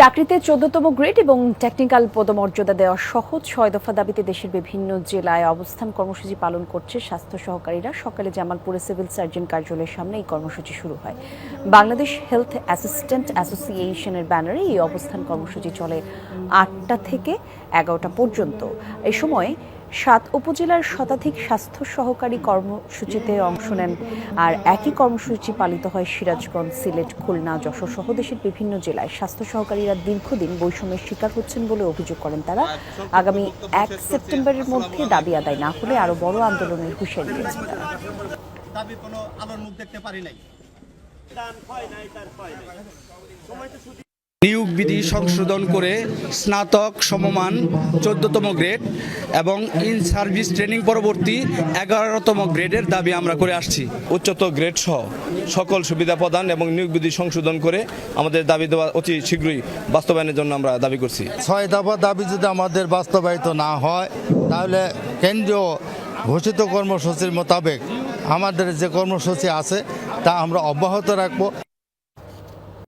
চাকরিতে চোদ্দতম গ্রেড এবং টেকনিক্যাল পদমর্যাদা দেওয়া সহজ ছয় দফা দাবিতে দেশের বিভিন্ন জেলায় অবস্থান কর্মসূচি পালন করছে স্বাস্থ্য সহকারীরা। সকালে জামালপুরে সিভিল সার্জন কার্যালয়ের সামনে এই কর্মসূচি শুরু হয়। বাংলাদেশ হেলথ অ্যাসিস্ট্যান্ট অ্যাসোসিয়েশনের ব্যানারে এই অবস্থান কর্মসূচি চলে আটটা থেকে এগারোটা পর্যন্ত। এ সময় সাত উপজেলার শতাধিক স্বাস্থ্য সহকারী কর্মসূচিতে অংশ নেন। আর একই কর্মসূচি পালিত হয় সিরাজগঞ্জ, সিলেট, খুলনা, যশোর সহ দেশের বিভিন্ন জেলায়। স্বাস্থ্য সহকারীরা দীর্ঘদিন বৈষম্যের শিকার হচ্ছেন বলে অভিযোগ করেন তারা। আগামী এক সেপ্টেম্বরের মধ্যে দাবি আদায় না হলে আরও বড় আন্দোলনের হুঁশিয়ারি দিয়েছেন তারা। কোনো নিয়োগ বিধি সংশোধন করে স্নাতক সমমান চোদ্দতম গ্রেড এবং ইন সার্ভিস ট্রেনিং পরবর্তী এগারোতম গ্রেডের দাবি আমরা করে আসছি। উচ্চতর গ্রেড সহ সকল সুবিধা প্রদান এবং নিয়োগ বিধি সংশোধন করে আমাদের দাবি দেওয়া অতি শীঘ্রই বাস্তবায়নের জন্য আমরা দাবি করছি। ছয় দফা দাবি যদি আমাদের বাস্তবায়িত না হয় তাহলে কেন্দ্রীয় ঘোষিত কর্মসূচির মোতাবেক আমাদের যে কর্মসূচি আছে তা আমরা অব্যাহত রাখব।